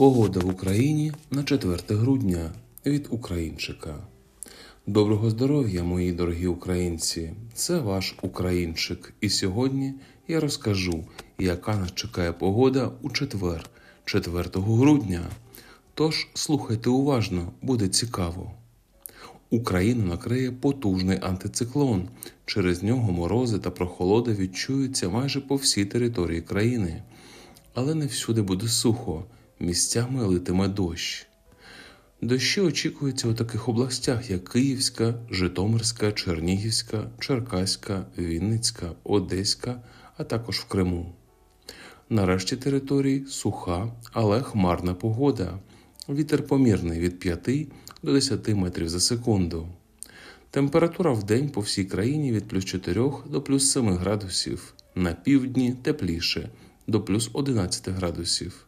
Погода в Україні на 4 грудня від Українчика. Доброго здоров'я, мої дорогі українці! Це ваш Українчик. І сьогодні я розкажу, яка нас чекає погода у четвер, 4 грудня. Тож слухайте уважно, буде цікаво. Україну накриє потужний антициклон. Через нього морози та прохолода відчуються майже по всій території країни. Але не всюди буде сухо, місцями литиме дощ. Дощі очікуються у таких областях, як Київська, Житомирська, Чернігівська, Черкаська, Вінницька, Одеська, а також в Криму. На решті території суха, але хмарна погода. Вітер помірний від 5 до 10 метрів за секунду. Температура в день по всій країні від плюс 4 до плюс 7 градусів, на півдні тепліше до плюс 11 градусів.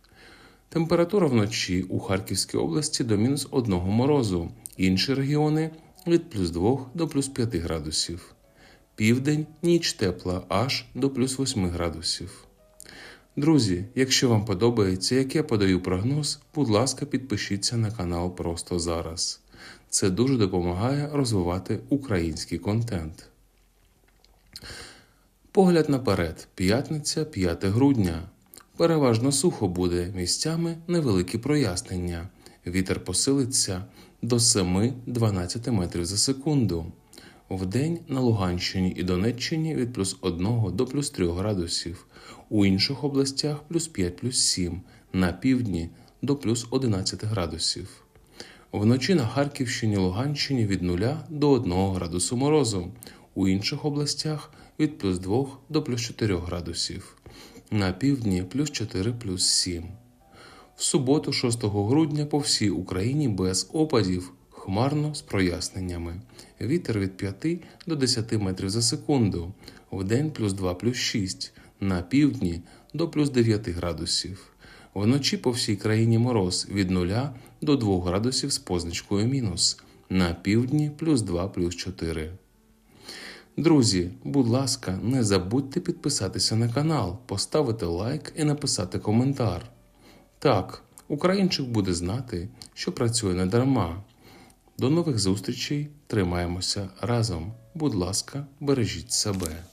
Температура вночі у Харківській області до мінус 1 морозу, інші регіони від плюс 2 до плюс 5 градусів. Південь ніч тепла аж до плюс 8 градусів. Друзі, якщо вам подобається, як я подаю прогноз, будь ласка, підпишіться на канал просто зараз. Це дуже допомагає розвивати український контент. Погляд наперед. П'ятниця, 5 грудня. Переважно сухо буде місцями невеликі прояснення. Вітер посилиться до 7-12 метрів за секунду. Вдень на Луганщині і Донеччині від плюс 1 до плюс 3 градусів, у інших областях плюс 5 плюс 7, на півдні до плюс 11 градусів. Вночі на Харківщині Луганщині від 0 до 1 градусу морозу, у інших областях від плюс 2 до плюс 4 градусів, на півдні плюс 4 плюс 7. В суботу, 6 грудня, по всій Україні без опадів, хмарно з проясненнями. Вітер від 5 до 10 метрів за секунду, вдень плюс 2 плюс 6, на півдні до плюс 9 градусів. Вночі по всій країні мороз від 0 до 2 градусів з позначкою мінус, на півдні плюс 2 плюс 4. Друзі, будь ласка, не забудьте підписатися на канал, поставити лайк і написати коментар. Так, українчик буде знати, що працює не дарма. До нових зустрічей, тримаємося разом. Будь ласка, бережіть себе.